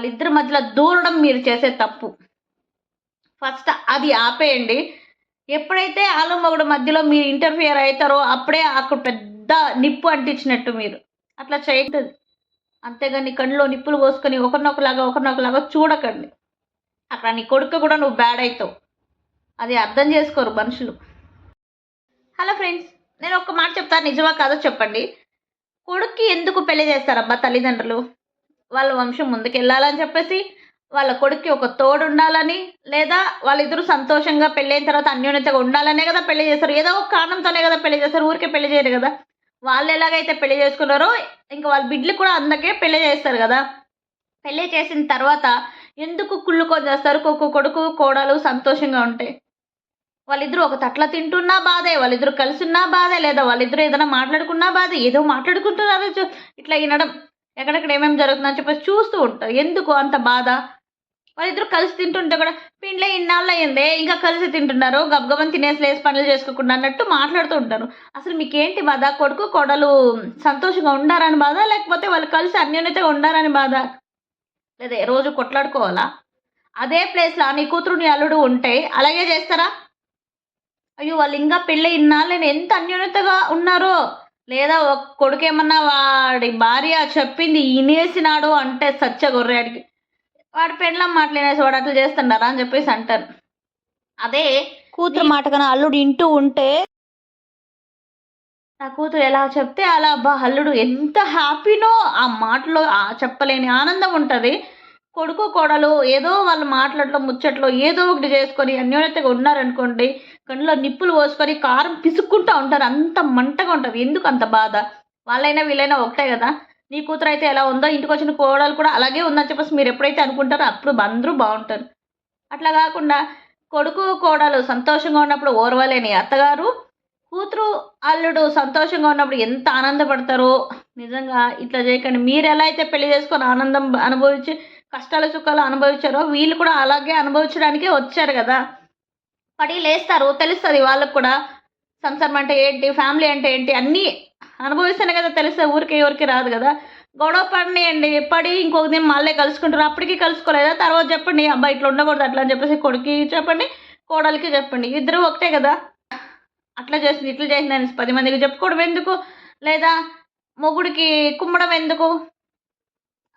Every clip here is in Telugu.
వాళ్ళిద్దరి మధ్యలో దూరడం మీరు చేసే తప్పు. ఫస్ట్ అది ఆపేయండి. ఎప్పుడైతే ఆలు మగుడు మధ్యలో మీరు ఇంటర్ఫియర్ అవుతారో అప్పుడే అక్కడ పెద్ద నిప్పు అంటించినట్టు మీరు. అట్లా చేయకూడదు. అంతేగాని కళ్ళు నిప్పులు పోసుకొని ఒకరినొకలాగా ఒకరినొకలాగా చూడకండి. అక్కడ నీ కొడుకు కూడా నువ్వు బ్యాడ్ అవుతావు. అది అర్థం చేసుకోరు మనుషులు. హలో ఫ్రెండ్స్ నేను ఒక మాట చెప్తాను. నిజమా కాదో చెప్పండి. కొడుక్కి ఎందుకు పెళ్ళి చేస్తారబ్బా తల్లిదండ్రులు? వాళ్ళ వంశం ముందుకు వెళ్ళాలని చెప్పేసి వాళ్ళ కొడుక్కి ఒక తోడు ఉండాలని లేదా వాళ్ళిద్దరూ సంతోషంగా పెళ్ళైన తర్వాత అన్యోన్యతగా ఉండాలనే కదా పెళ్ళి చేస్తారు. ఏదో ఒక కారణంతోనే కదా పెళ్ళి చేస్తారు. ఊరికే పెళ్ళి చేయరు కదా. వాళ్ళు ఎలాగైతే పెళ్ళి చేసుకున్నారో ఇంకా వాళ్ళ బిడ్డలు కూడా అందకే పెళ్ళి చేస్తారు కదా. పెళ్ళి చేసిన తర్వాత ఎందుకు కుళ్ళుకొని చేస్తారు? ఒక్కొక్క కొడుకు కోడలు సంతోషంగా ఉంటాయి వాళ్ళిద్దరూ ఒక తట్ల తింటున్నా బాధే వాళ్ళిద్దరూ కలిసి ఉన్నా బాధే లేదా వాళ్ళిద్దరూ ఏదైనా మాట్లాడుకున్నా బాధే ఏదో మాట్లాడుకుంటున్నారు ఇట్లా వినడం. ఎక్కడెక్కడ ఏమేమి జరుగుతుందని చెప్పేసి చూస్తూ ఉంటారు ఎందుకు అంత బాధ? వాళ్ళిద్దరు కలిసి తింటుంటే కూడా పిండ్లే ఇన్నాళ్ళు అయిందే ఇంకా కలిసి తింటున్నారు గబగబని తినేసి లేసి పనులు చేసుకోకుండా అన్నట్టు మాట్లాడుతూ ఉంటారు. అసలు మీకేంటి బాధ? కొడుకు కొడలు సంతోషంగా ఉండారని బాధ లేకపోతే వాళ్ళు కలిసి అన్యోన్యతగా ఉండారని బాధ? లేదా రోజు కొట్లాడుకోవాలా? అదే ప్లేస్లో నీ కూతురు నీ అల్లుడు ఉంటే అలాగే చేస్తారా? అయ్యో వాళ్ళు ఇంకా పెళ్ళి ఇన్నాళ్ళు నేను ఎంత అన్యోన్యతగా ఉన్నారో! లేదా ఒక కొడుకు ఏమన్నా వాడి భార్య చెప్పింది ఇనేసినాడు అంటే సచ్చ గొర్రెడికి వాడి పెండ్లం మాట్లాడేసి వాడు అట్లా చేస్తున్నారా అని చెప్పేసి అంటారు. అదే కూతురు మాట కన్నా అల్లుడు ఇంటూ ఉంటే నా కూతురు ఎలా చెప్తే అలా అబ్బా అల్లుడు ఎంత హ్యాపీనో ఆ మాటలో ఆ చెప్పలేని ఆనందం ఉంటుంది. కొడుకు కోడలు ఏదో వాళ్ళ మాట్లాడలో ముచ్చట్లో ఏదో ఒకటి చేసుకొని అన్యోన్యతగా ఉన్నారనుకోండి కళ్ళలో నిప్పులు పోసుకొని కారం పిసుక్కుంటూ ఉంటారు. అంత మంటగా ఉంటుంది ఎందుకు అంత బాధ? వాళ్ళైనా వీళ్ళైనా ఒకటే కదా. నీ కూతురు అయితే ఎలా ఉందో ఇంటికి వచ్చిన కోడలు కూడా అలాగే ఉందని చెప్పేసి మీరు ఎప్పుడైతే అనుకుంటారో అప్పుడు అందరూ బాగుంటారు. అట్లా కాకుండా కొడుకు కోడలు సంతోషంగా ఉన్నప్పుడు ఓర్వలేని అత్తగారు కూతురు అల్లుడు సంతోషంగా ఉన్నప్పుడు ఎంత ఆనందపడతారో నిజంగా ఇట్లా చేయకండి. మీరు ఎలా అయితే పెళ్ళి చేసుకొని ఆనందం అనుభవించి కష్టాలు సుఖాలు అనుభవించారో వీళ్ళు కూడా అలాగే అనుభవించడానికి వచ్చారు కదా. పడి లేస్తారు తెలుస్తుంది వాళ్ళకు కూడా. సంసారం అంటే ఏంటి ఫ్యామిలీ అంటే ఏంటి అన్నీ అనుభవిస్తేనే కదా తెలుస్తుంది ఊరికి ఎవరికి రాదు కదా. గొడవ పడినాయండి పడి ఇంకొక దిన మళ్ళీ కలుసుకుంటారు అప్పటికి కలుసుకోలేదా తర్వాత చెప్పండి అబ్బాయి ఇట్లా ఉండకూడదు అట్లా అని చెప్పేసి కొడుకు చెప్పండి కోడలికి చెప్పండి ఇద్దరు ఒకటే కదా. అట్లా చేసింది ఇట్లా చేసింది అని పది మందికి చెప్పుకోవడం ఎందుకు? లేదా మొగుడికి కుమ్మడం ఎందుకు?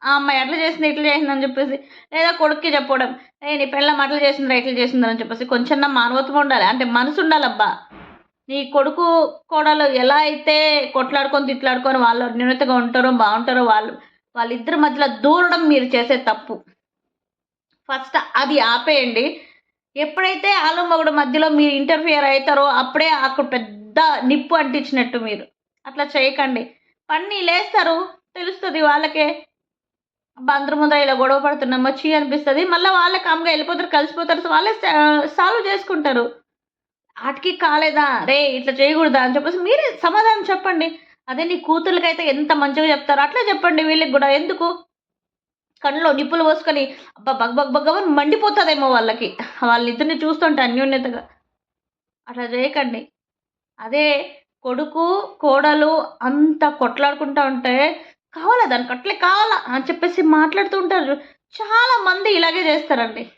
ఆ అమ్మాయి అట్లా చేసింది ఇట్లా చేసిందని చెప్పేసి లేదా కొడుక్కి చెప్పడం ఏ నీ పిల్లం అట్లా చేసిందిరా ఇట్లా చేసిందని చెప్పేసి కొంచెం నా మానవత్వం ఉండాలి. అంటే మనసు ఉండాలబ్బా. నీ కొడుకు కోడలు ఎలా అయితే కొట్లాడుకొని తిట్లాడుకొని వాళ్ళు న్యూనతగా ఉంటారో బాగుంటారో వాళ్ళు వాళ్ళిద్దరి మధ్యలో దూరడం మీరు చేసే తప్పు. ఫస్ట్ అది ఆపేయండి. ఎప్పుడైతే ఆలు మగుడు మధ్యలో మీరు ఇంటర్ఫియర్ అవుతారో అప్పుడే అక్కడ పెద్ద నిప్పు అంటించినట్టు మీరు. అట్లా చేయకండి. పన్ని లేస్తారు తెలుస్తుంది వాళ్ళకే. బందరు ముందర ఇలా గొడవ పడుతున్నాం వచ్చి అనిపిస్తుంది. మళ్ళీ వాళ్ళే కామ్గా వెళ్ళిపోతారు కలిసిపోతారు. వాళ్ళే సాల్వ్ చేసుకుంటారు. వాటికి కాలేదా? రే ఇట్లా చేయకూడదా అని చెప్పేసి మీరే సమాధానం చెప్పండి. అదే నీ కూతుర్లకైతే ఎంత మంచిగా చెప్తారో అట్లా చెప్పండి వీళ్ళకి కూడా. ఎందుకు? కళ్ళలో నిప్పులు పోసుకొని అబ్బా బగ్ బగ్ బగ్ మండిపోతుందేమో వాళ్ళకి. వాళ్ళిద్దరిని చూస్తుంటే అన్యోన్యతగా. అట్లా చేయకండి. అదే కొడుకు కోడలు అంత కొట్లాడుకుంటూ ఉంటే కావాలా దానికి? అట్లే కావాలా? అని చెప్పేసి మాట్లాడుతూ ఉంటారు. చాలా మంది ఇలాగే చేస్తారండి.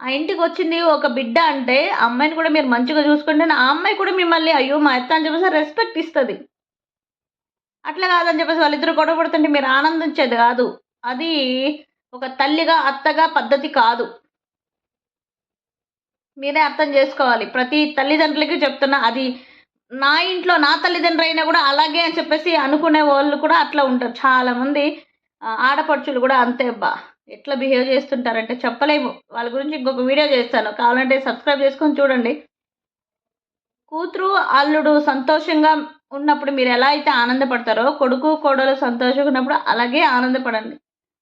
ఆ ఇంటికి వచ్చింది ఒక బిడ్డ అంటే అమ్మాయిని కూడా మీరు మంచిగా చూసుకుంటే ఆ అమ్మాయి కూడా మిమ్మల్ని అయ్యో మా అత్త అని చెప్పేసి రెస్పెక్ట్ ఇస్తుంది. అట్లా కాదని చెప్పేసి వాళ్ళిద్దరు గొడవ పడుతుంటే మీరు ఆనందించేది కాదు. అది ఒక తల్లిగా అత్తగా పద్ధతి కాదు. మీరే అర్థం చేసుకోవాలి. ప్రతి తల్లిదండ్రులకి చెప్తున్నా అది నా ఇంట్లో నా తల్లిదండ్రులు అయినా కూడా అలాగే అని చెప్పేసి అనుకునే వాళ్ళు కూడా అట్లా ఉంటారు. చాలామంది ఆడపడుచులు కూడా అంతే అబ్బా. ఎట్లా బిహేవ్ చేస్తుంటారంటే చెప్పలేము. వాళ్ళ గురించి ఇంకొక వీడియో చేస్తాను. కావాలంటే సబ్స్క్రైబ్ చేసుకొని చూడండి. కూతురు అల్లుడు సంతోషంగా ఉన్నప్పుడు మీరు ఎలా అయితే ఆనందపడతారో కొడుకు కోడలు సంతోషంగా ఉన్నప్పుడు అలాగే ఆనందపడండి.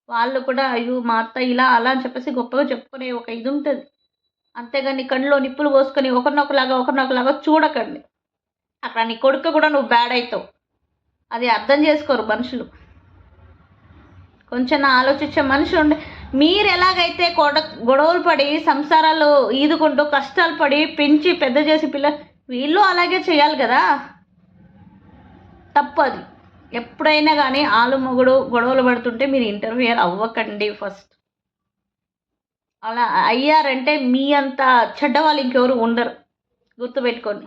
వాళ్ళు కూడా అయ్యో మా అత్త ఇలా అలా అని చెప్పేసి గొప్పగా చెప్పుకునే ఒక ఇది ఉంటుంది. అంతేగాని కళ్ళు నిప్పులు పోసుకొని ఒకరినొకలాగా ఒకరినొకలాగా చూడకండి. అక్కడ నీ కొడుకు కూడా నువ్వు బ్యాడ్ అవుతావు అది అర్థం చేసుకోరు మనుషులు. కొంచెం ఆలోచించే మనిషి ఉండే. మీరు ఎలాగైతే కొడ గొడవలు పడి సంసారాలు ఈదుకుంటూ కష్టాలు పడి పెంచి పెద్ద చేసి పిల్ల వీళ్ళు అలాగే చేయాలి కదా? తప్పు అది. ఎప్పుడైనా కానీ ఆలు మొగుడు గొడవలు పడుతుంటే మీరు ఇంటర్ఫియర్ అవ్వకండి ఫస్ట్ అలా అయ్యారంటే మీ అంత చెడ్డ వాళ్ళు ఇంకెవరు ఉండరు. గుర్తుపెట్టుకోండి.